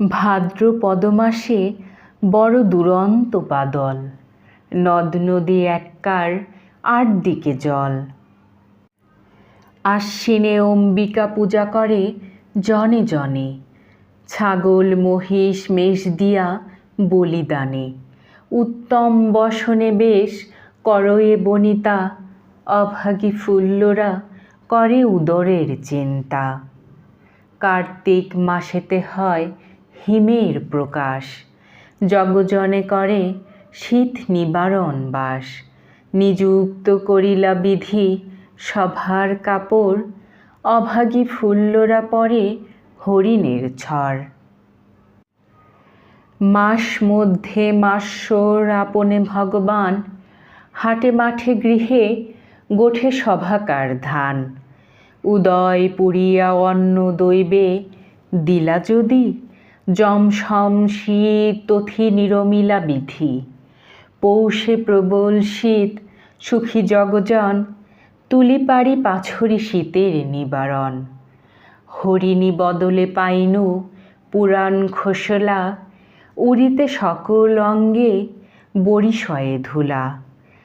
ভাদ্রপদ মাসে বড় দুরন্ত বাদল। নদ নদী এককার আট দিকে জল। আশ্বিনে অম্বিকা পূজা করে জনে জনে। ছাগল, মহিষ, মেষ দিয়া বলিদানে। উত্তম বসনে বেশ করয়ে বনিতা। অভাগী ফুল্লরা করে উদরের চিন্তা। কার্তিক মাসেতে হয় হিমের প্রকাশ। জগজনে করে শীত নিবারণ বাস। নিযুক্ত করিলা বিধি সভার কাপড়, অভাগী ফুল্লরা পরে হরিণের ছড়। মাস মধ্যে মাস্যর আপনে ভগবান, হাটে মাঠে গৃহে গোঠে সভাকার ধান। উদয় পুরিয়া অন্ন দৈবে দিলা যদি জমসম শীত তথি নিরমিলা বিধি। পৌষে প্রবল শীত, সুখী জগজন, তুলি পারি পাছরি শীতের নিবারণ। হরিণী বদলে পাইনু পুরাণ খোসলা উড়িতে সকল অঙ্গে বরিশয়ে ধুলা।